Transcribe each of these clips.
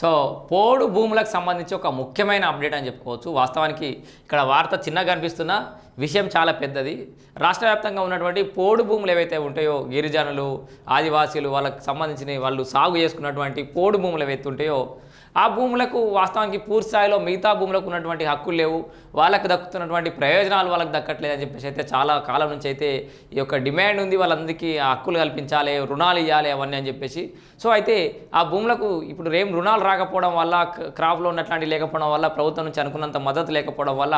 So పోడు భూములకు సంబంధించి ఒక ముఖ్యమైన అప్డేట్ అని చెప్పుకోవచ్చు. వాస్తవానికి ఇక్కడ వార్త చిన్నగా కనిపిస్తున్న విషయం చాలా పెద్దది. రాష్ట్ర వ్యాప్తంగా ఉన్నటువంటి పోడు భూములు ఏవైతే ఉంటాయో గిరిజనులు ఆదివాసీలు వాళ్ళకి సంబంధించిన వాళ్ళు సాగు చేసుకున్నటువంటి పోడు భూములు ఏవైతే ఉంటాయో ఆ భూములకు వాస్తవానికి పూర్తి స్థాయిలో మిగతా భూములకు ఉన్నటువంటి హక్కులు లేవు. వాళ్ళకు దక్కుతున్నటువంటి ప్రయోజనాలు వాళ్ళకి దక్కట్లేదు అని చెప్పేసి అయితే చాలా కాలం నుంచి అయితే ఈ యొక్క డిమాండ్ ఉంది. వాళ్ళందరికీ ఆ హక్కులు కల్పించాలి రుణాలు ఇవ్వాలి అవన్నీ అని చెప్పేసి. సో అయితే ఆ భూములకు ఇప్పుడు ఏం రుణాలు రాకపోవడం వల్ల క్రాప్లో ఉన్నట్లాంటి లేకపోవడం వల్ల ప్రభుత్వం నుంచి అనుకున్నంత మద్దతు లేకపోవడం వల్ల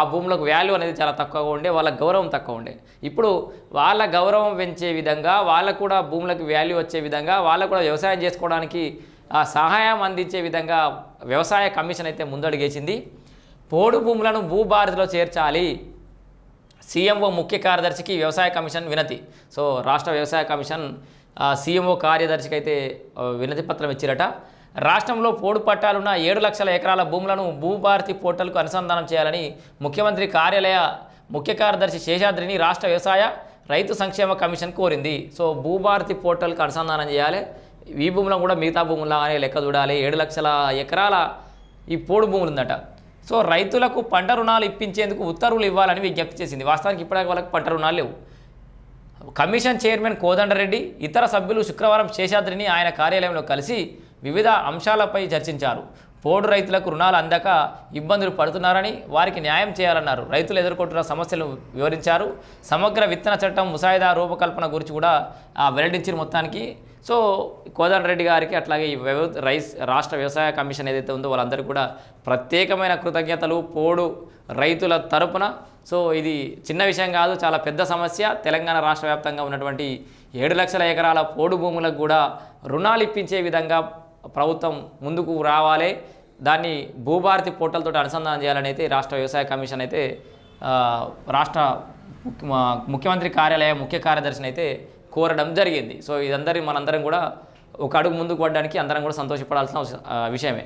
ఆ భూములకు వాల్యూ అనేది చాలా తక్కువగా ఉండే వాళ్ళ గౌరవం తక్కువ ఉండే. ఇప్పుడు వాళ్ళ గౌరవం పెంచే విధంగా వాళ్ళకు కూడా భూములకు వాల్యూ వచ్చే విధంగా వాళ్ళకు కూడా వ్యవసాయం చేసుకోవడానికి సహాయం అందించే విధంగా వ్యవసాయ కమిషన్ అయితే ముందడుగేసింది. పోడు భూములను భూభారతిలో చేర్చాలి. సీఎంఓ ముఖ్య కార్యదర్శికి వ్యవసాయ కమిషన్ వినతి. సో రాష్ట్ర వ్యవసాయ కమిషన్ సీఎంఓ కార్యదర్శికి అయితే వినతి పత్రం ఇచ్చిరట. రాష్ట్రంలో పోడు పట్టాలున్న ఏడు లక్షల ఎకరాల భూములను భూభారతి పోర్టల్కు అనుసంధానం చేయాలని ముఖ్యమంత్రి కార్యాలయ ముఖ్య కార్యదర్శి శేషాద్రిని రాష్ట్ర వ్యవసాయ రైతు సంక్షేమ కమిషన్ కోరింది. సో భూభారతి పోర్టల్కి అనుసంధానం చేయాలి. ఈ భూములను కూడా మిగతా భూములాగానే లెక్క చూడాలి. ఏడు లక్షల ఎకరాల ఈ పోడు భూములు ఉందట సో రైతులకు పంట రుణాలు ఇప్పించేందుకు ఉత్తర్వులు ఇవ్వాలని విజ్ఞప్తి చేసింది. వాస్తవానికి ఇప్పటికే వాళ్ళకి పంట రుణాలు లేవు. కమిషన్ చైర్మన్ కోదండరెడ్డి ఇతర సభ్యులు శుక్రవారం శేషాద్రిని ఆయన కార్యాలయంలో కలిసి వివిధ అంశాలపై చర్చించారు. పోడు రైతులకు రుణాలు అందక ఇబ్బందులు పడుతున్నారని వారికి న్యాయం చేయాలన్నారు. రైతులు ఎదుర్కొంటున్న సమస్యలు వివరించారు. సమగ్ర విత్తన చట్టం ముసాయిదా రూపకల్పన గురించి కూడా వెల్లడించిన మొత్తానికి. సో కోదండరెడ్డి గారికి అట్లాగే ఈ వ్యవ రైస్ రాష్ట్ర వ్యవసాయ కమిషన్ ఏదైతే ఉందో వాళ్ళందరికీ కూడా ప్రత్యేకమైన కృతజ్ఞతలు పోడు రైతుల తరపున. సో ఇది చిన్న విషయం కాదు చాలా పెద్ద సమస్య. తెలంగాణ రాష్ట్ర వ్యాప్తంగా ఉన్నటువంటి ఏడు లక్షల ఎకరాల పోడు భూములకు కూడా రుణాలు ఇప్పించే విధంగా ప్రభుత్వం ముందుకు రావాలి. దాన్ని భూభారతి పోర్టల్ తోటి అనుసంధానం చేయాలని అయితే రాష్ట్ర వ్యవసాయ కమిషన్ అయితే రాష్ట్ర ముఖ్యమంత్రి కార్యాలయ ముఖ్య కార్యదర్శిని అయితే కోరడం జరిగింది. సో ఇదందరి మనందరం కూడా ఒక అడుగు ముందుకు పడడానికి అందరం కూడా సంతోషపడాల్సిన విషయమే.